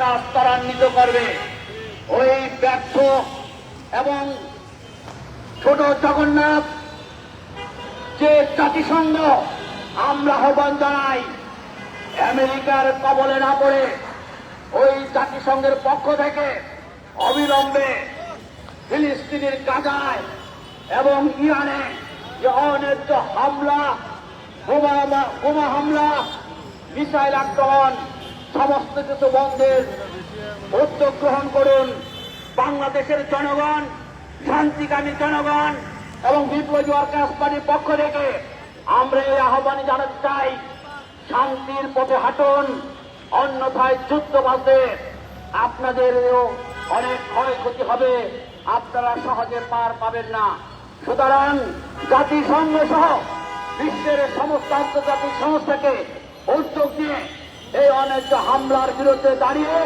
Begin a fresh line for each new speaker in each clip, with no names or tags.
কাজ ত্বরান্বিত করবে। ওই ব্যর্থ এবং ছোট জগন্নাথ যে জাতিসংঘ, আমরা আহ্বান জানাই, আমেরিকার কবলে না পড়ে ওই জাতিসংঘের পক্ষ থেকে অবিলম্বে ফিলিস্তিনের গাজায় এবং ইরানে যে অনেক হামলা, বোমা হামলা, মিসাইল আক্রমণ সমস্ত কিছু বন্ধের উদ্যোগ গ্রহণ করুন। বাংলাদেশের জনগণ, শান্তিকামী জনগণ এবং বিপ্লবী ওয়ার্কার্স পার্টির পক্ষ থেকে আমরা এই আহ্বান জানাতে চাই, শান্তির পথে হাঁটুন, অন্যথায় যুদ্ধ বাঁধবে আপনাদেরও অনেক ক্ষয়ক্ষতি হবে, আপনারা সহজে পার পাবেন না। সুতরাং জাতিসংঘ সহ বিশ্বের সমস্ত আন্তর্জাতিক সংস্থাকে উদ্যোগ নিয়ে এই অনেক হামলার বিরুদ্ধে দাঁড়িয়ে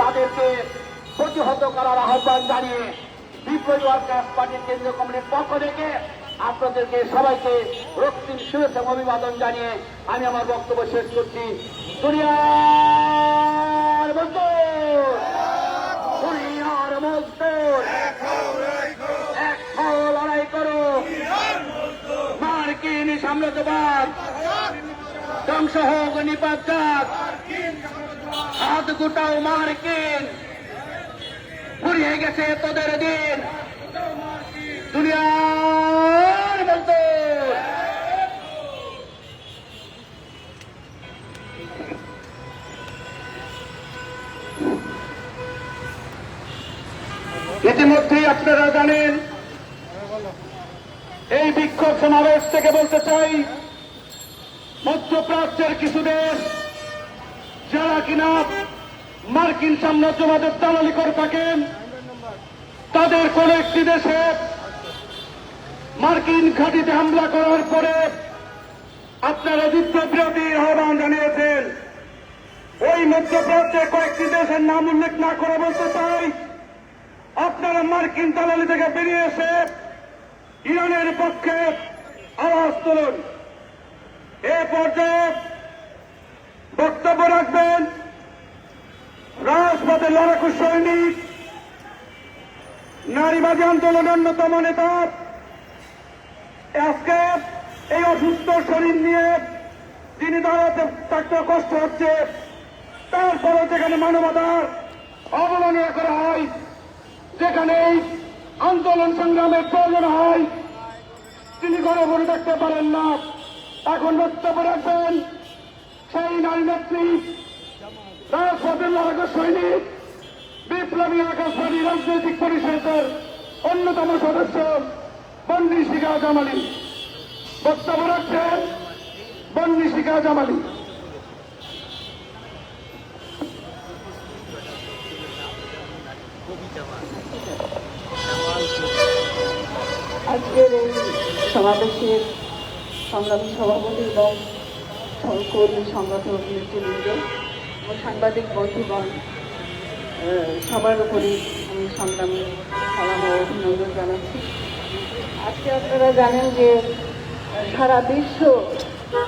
তাদেরকে প্রতিহত করার আহ্বান জানিয়ে বিপ্লবী ওয়ার্কার্স পার্টির কেন্দ্রীয় কমিটির পক্ষ থেকে আপনাদেরকে সবাইকে রক্তিম শুভেচ্ছা অভিবাদন জানিয়ে আমি আমার বক্তব্য শেষ করছি। দুনিয়ার মজদুর! দুনিয়ার মজদুর! এক লড়াই করো। মার্কিন সাম্রাজ্যবাদ ধ্বংস হোক, নিপাত যাক। হাত গোটাও মার্কিন ফুরিয়ে গেছে তোদের দিন। দুনিয়ার মজদুর ইতিমধ্যেই আপনারা জানেন, এই বিক্ষোভ সমাবেশ থেকে বলতে চাই, মধ্যপ্রাচ্যের কিছু দেশ যারা কিনা মার্কিন সাম্রাজ্যবাদের দালালি করে থাকেন, তাদের কোন একটি দেশে মার্কিন ঘাঁটিতে হামলা করার পরে আপনারা যুদ্ধবিরতির আহ্বান জানিয়েছেন। ওই মধ্যপ্রাচ্যে কয়েকটি দেশের নাম উল্লেখ না করে বলতে চাই। আপনারা মার্কিন দালালি থেকে বেরিয়ে এসে ইরানের পক্ষে আওয়াজ তুলুন। এ পর্যায়ে বক্তব্য রাখবেন। রাজপথের লড়াকু সৈনিক, নারীবাদী আন্দোলনের অন্যতম নেতা। আজকে এই অসুস্থ শরীর নিয়ে যিনি দাঁড়াতে থাকতে কষ্ট হচ্ছে তারপরে যেখানে মানবতার অবমাননা করা হয় যেখানে আন্দোলন সংগ্রামের প্রয়োজন হয়, তিনি ঘরে বসে থাকতে পারেন না। এখন বক্তব্য রাখবেন সেই নারী নেত্রী, রাজপথের লড়াকু সৈনিক, বিপ্লবী আকাশবাণী রাজনৈতিক পরিষদের অন্যতম সদস্য বন্দি শিখা জামালি। বক্তব্য রাখছেন বন্দি শিখা জামালি।
আজকের এই সমাবেশের সংগ্রামী সভাপতি এবং কর্মী সংগঠন নেতৃবৃন্দ ও সাংবাদিক বন্ধুগণ সবার উপরে আমি সংগ্রামী সালাম অভিনন্দন জানাচ্ছি। আজকে আপনারা জানেন যে, সারা বিশ্ব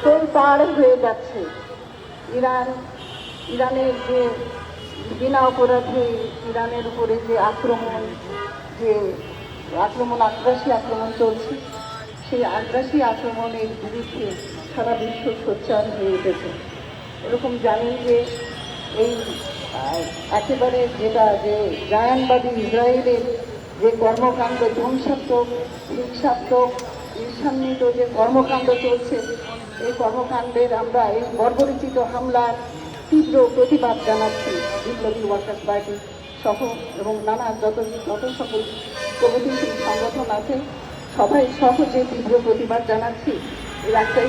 তোল পার হয়ে যাচ্ছে। ইরান, ইরানের যে বিনা অপরাধে ইরানের উপরে যে আক্রমণ যে আক্রমণ, আগ্রাসী আক্রমণ চলছে, সেই আগ্রাসী আক্রমণের বিরুদ্ধে সারা বিশ্ব সোচ্চার হয়ে উঠেছে। এরকম জানেন যে এই একেবারে যেটা যে জায়ানবাদী ইসরায়েলের যে কর্মকাণ্ড, ধ্বংসাত্মক, হিংসাত্মক, ঈর্ষান্বিত যে কর্মকাণ্ড চলছে, এই কর্মকাণ্ডের আমরা এই বর্বরিচিত হামলার তীব্র প্রতিবাদ জানাচ্ছি বিপ্লবী ওয়ার্কার্স পার্টি সহ এবং নানা যত যত সকল প্রগতিশীল সংগঠন আছে, সবাই সহ যে তীব্র প্রতিবাদ জানাচ্ছি একটাই